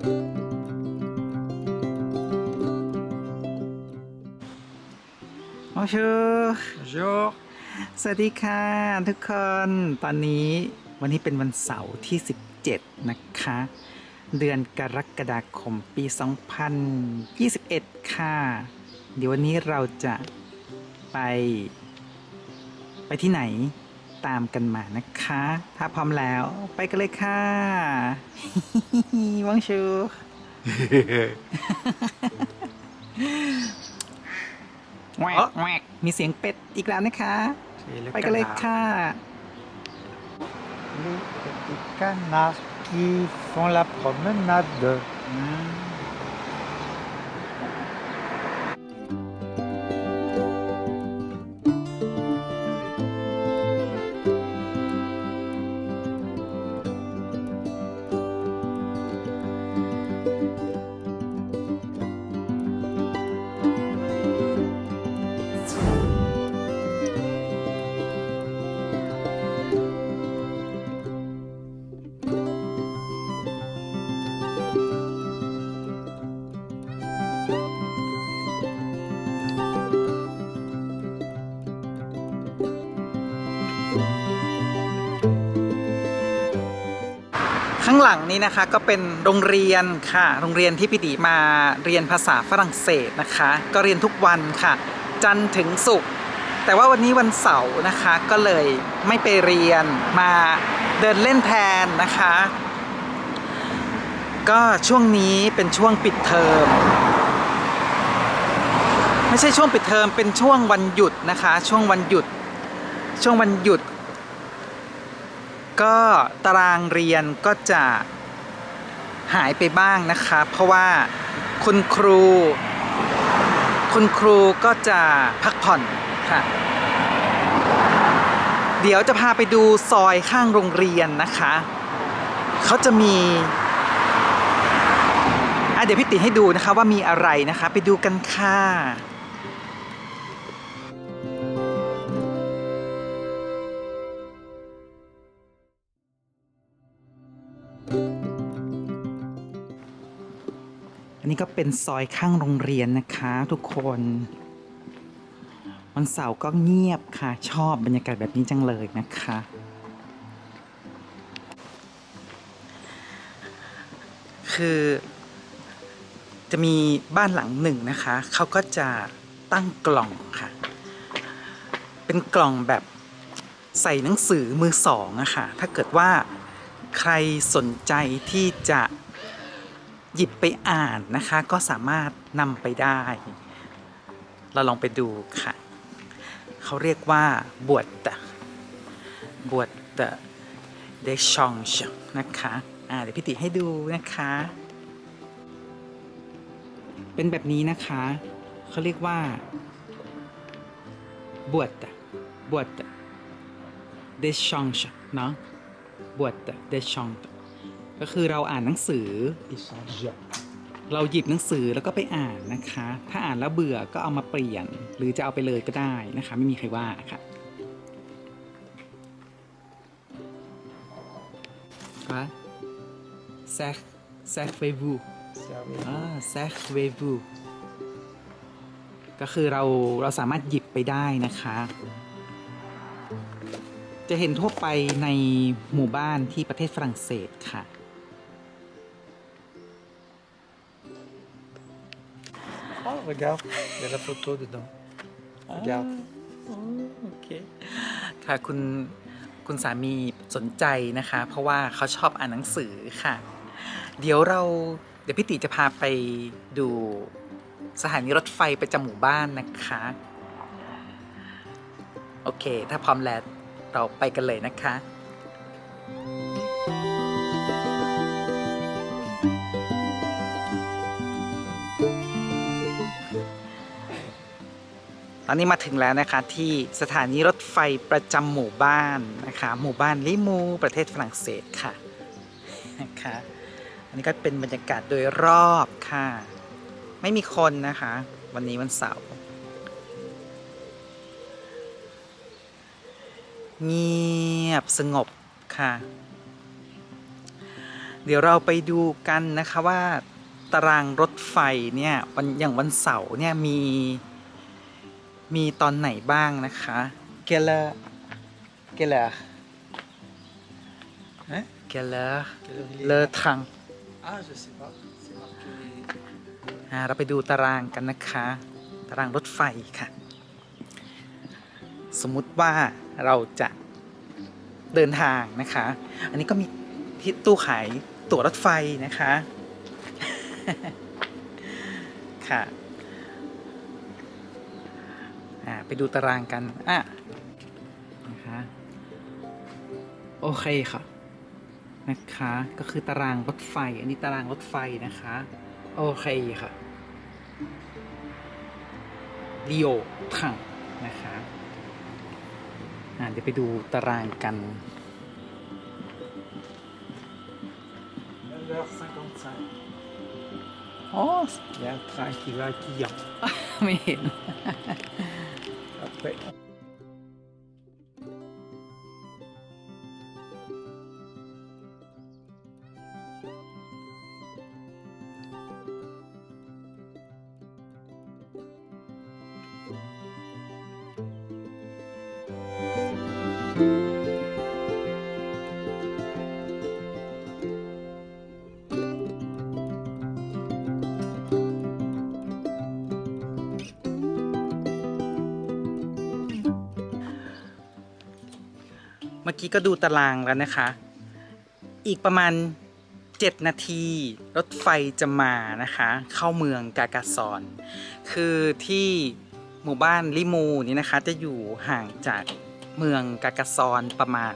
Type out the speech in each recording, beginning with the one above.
โอชู Bonjour. สวัสดีค่ะทุกคนตอนนี้วันนี้เป็นวันเสาร์ที่ 17 นะคะ เดือนกรกฎาคมปี 2021 ค่ะ เดี๋ยววันนี้เราจะไป ไปที่ไหน ตามกันมานะคะ ถ้าพร้อมแล้วไปกันเลยค่ะวังชู แหวกแหวกมีเสียงเป็ดอีกแล้วนะคะ C'est le ไปกันเลย canard. ค่ะ Les petits canards qui font la promenade. ข้างหลังนี้นะคะก็เป็นโรงเรียนค่ะ โรงเรียนที่พี่ดีมาเรียนภาษาฝรั่งเศสนะคะ ก็เรียนทุกวันค่ะ จันทร์ถึงศุกร์แต่ว่าวันนี้วันเสาร์นะคะก็เลยไม่ไปเรียนมาเดินเล่นแทนนะคะ ก็ช่วงนี้เป็นช่วงปิดเทอมไม่ใช่ช่วงปิดเทอมเป็นช่วงวันหยุดนะคะ ช่วงวันหยุด ช่วงวันหยุด ก็ตารางเรียนก็จะหายไปบ้างนะคะเพราะว่าคุณครู คุณครูก็จะพักผ่อนค่ะเดี๋ยวจะพาไปดูซอยข้างโรงเรียนนะคะ เขาจะมีอะเดี๋ยวพี่ติให้ดูนะคะว่ามีอะไรนะคะ ไปดูกันค่ะ อันนี้ก็เป็นซอยข้างโรงเรียนนะคะทุกคนวันเสาร์ก็เงียบค่ะชอบบรรยากาศแบบนี้จังเลยนะคะ คือจะมีบ้านหลังหนึ่งนะคะ เขาก็จะตั้งกล่องค่ะ เป็นกล่องแบบใส่หนังสือมือสองอะค่ะ ถ้าเกิดว่าใครสนใจที่จะ หยิบไปอ่านนะคะ ก็สามารถนำไปได้ เราลองไปดูค่ะ เขาเรียกว่าบวชตบวชตเดชองชนะคะอ่าเดี๋ยวพี่ติให้ดูนะคะ เป็นแบบนี้นะคะเขาเรียกว่าบวชตบวชตเดชองชเนาะบวชตเดชองตะ ก็คือเราอ่านหนังสือ Ils sont jeunes. เราหยิบหนังสือแล้วก็ไปอ่านนะคะ ถ้าอ่านแล้วเบื่อก็เอามาเปลี่ยน หรือจะเอาไปเลยก็ได้นะคะ ไม่มีใครว่าค่ะว่าแซกแซกเวบู Servez-vous. อ่าแซกเวบูก็คือเราเราสามารถหยิบไปได้นะคะ จะเห็นทั่วไปในหมู่บ้านที่ประเทศฝรั่งเศสค่ะ Oh, regarde, il y a la photo dedans. Regarde. โอเค ค่ะคุณคุณสามีสนใจนะคะ เพราะว่าเขาชอบอ่านหนังสือค่ะ เดี๋ยวเราเดี๋ยวพี่ติจะพาไปดูสถานีรถไฟประจำหมู่บ้านนะคะ โอเค ถ้าพร้อมแล้วเราไปกันเลยนะคะ ตอนนี้มาถึงแล้วนะคะ ที่สถานีรถไฟประจำหมู่บ้านนะคะ หมู่บ้านลิมูประเทศฝรั่งเศสค่ะนะคะอันนี้ก็เป็นบรรยากาศโดยรอบค่ะ ไม่มีคนนะคะ วันนี้วันเสาร์เงียบสงบค่ะ เดี๋ยวเราไปดูกันนะคะว่าตารางรถไฟเนี่ยวันอย่างวันเสาร์เนี่ยมี มีตอนไหนบ้างนะคะเกลเลเกลเล Hein เกลเล Quelle heure il est เลอทัง Ah, je sais pas. C'est marqué. อ่าเราไปดูตารางกันนะคะ ตารางรถไฟค่ะ สมมุติว่าเราจะเดินทางนะคะ อันนี้ก็มีที่ตู้ขายตั๋วรถไฟนะคะ ค่ะ อ่าไปดูตารางกันอะนะคะโอเคค่ะนะคะก็คือตารางรถไฟ อันนี้ตารางรถไฟนะคะ โอเคค่ะลีโอถังนะคะอ่าเดี๋ยวไปดูตารางกัน 9h55. อ๋อ Il y a un train qui va à Quillan. ไม่เห็น Great. มื่อกี้ก็ดูตารางแล้วนะคะ อีกประมาณ 7 นาที รถไฟจะมานะคะ เข้าเมืองกากาซอน คือที่หมู่บ้านลิมูนี่นะคะ จะอยู่ห่างจากเมืองกากาซอนประมาณ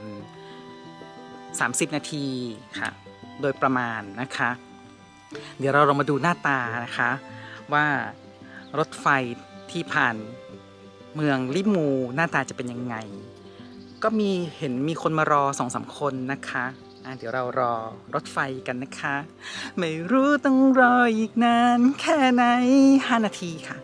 30 นาทีค่ะ โดยประมาณนะคะ เดี๋ยวเราลองมาดูหน้าตานะคะ ว่ารถไฟที่ผ่านเมืองลิมูหน้าตาจะเป็นยังไง ก็มีเห็นมีคนมารอสองสามคนนะคะอะเดี๋ยวเรารอรถไฟกันนะคะ ไม่รู้ต้องรออีกนานแค่ไหน 5 นาทีค่ะ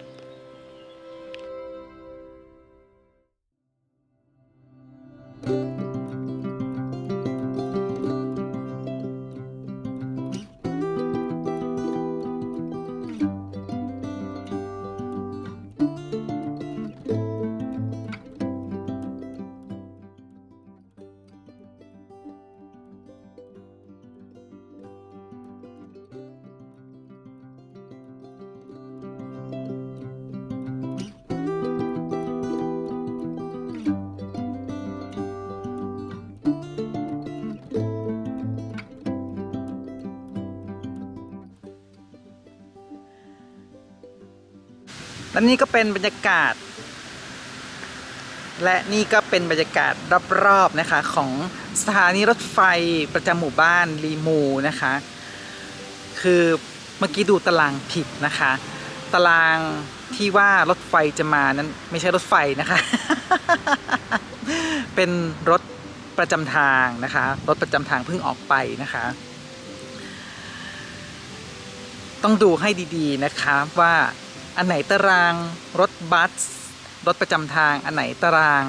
และนี่ก็เป็นบรรยากาศ และนี่ก็เป็นบรรยากาศรอบๆนะคะของสถานีรถไฟประจำหมู่บ้านลีมูนะคะ คือเมื่อกี้ดูตารางผิดนะคะ ตารางที่ว่ารถไฟจะมานั้นไม่ใช่รถไฟนะคะ เป็นรถประจำทางนะคะ รถประจำทางเพิ่งออกไปนะคะ ต้องดูให้ดีๆนะคะว่า อันไหนตารางรถบัสรถประจำทางอันไหนตาราง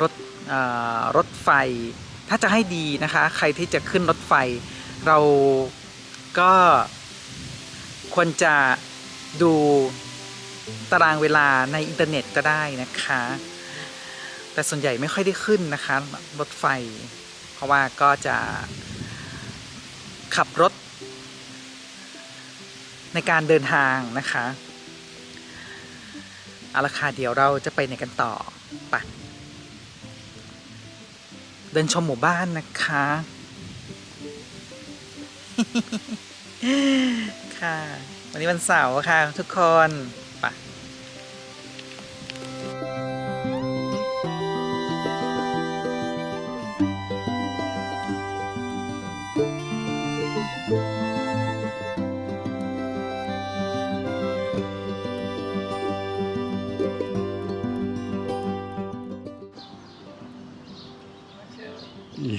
รถรถไฟ ถ้าจะให้ดีนะคะ ใครที่จะขึ้นรถไฟ เราก็ควรจะดูตารางเวลาในอินเทอร์เน็ตก็ได้นะคะ แต่ส่วนใหญ่ไม่ค่อยได้ขึ้นนะคะ รถไฟ เพราะว่าก็จะขับรถ ในการเดินทางนะคะเอาละค่ะเดี๋ยวเราจะไปไหนกันต่อไปเดินชมหมู่บ้านนะคะ ค่ะ วันนี้วันเสาร์ค่ะทุกคน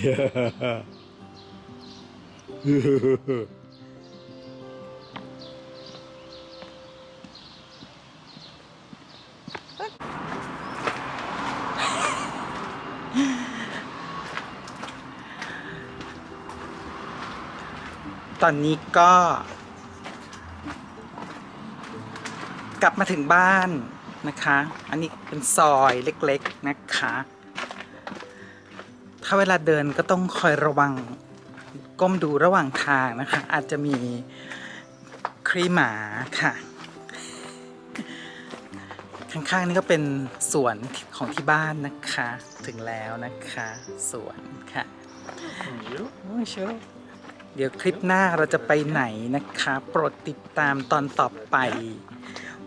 ตอนนี้ก็ กลับมาถึงบ้านนะคะ อันนี้เป็นซอยเล็กๆนะคะ ถ้าเวลาเดินก็ต้องคอยระวังก้มดูระหว่างทางนะคะ อาจจะมีครีหมาค่ะ ข้างๆนี่ก็เป็นสวนของที่บ้านนะคะ ถึงแล้วนะคะสวนค่ะโอ้ยเชียวเดี๋ยวคลิปหน้าเราจะไปไหนนะคะ โปรดติดตามตอนต่อไป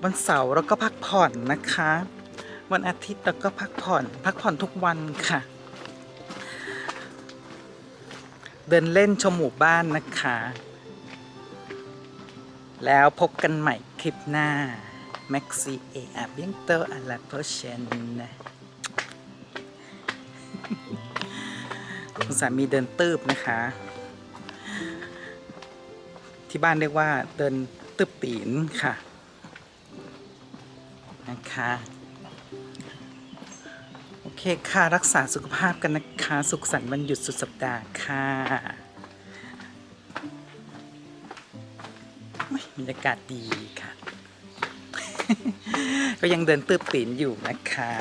วันเสาร์เราก็พักผ่อนนะคะ วันอาทิตย์เราก็พักผ่อน พักผ่อนทุกวันค่ะ เดินเล่นชมหมู่บ้านนะคะ แล้วพบกันใหม่คลิปหน้า Maxi e a bientôt à la prochaine คุณสามีเดินตืบนะคะ ที่บ้านเรียกว่าเดินตืบตีนค่ะ นะคะ คค่ะ รักษาสุขภาพกันนะคะ สุขสันต์วันหยุดสุดสัปดาห์ค่ะบรรยากาศดีค่ะ ก็ยังเดินตืบตีนอยู่นะคะ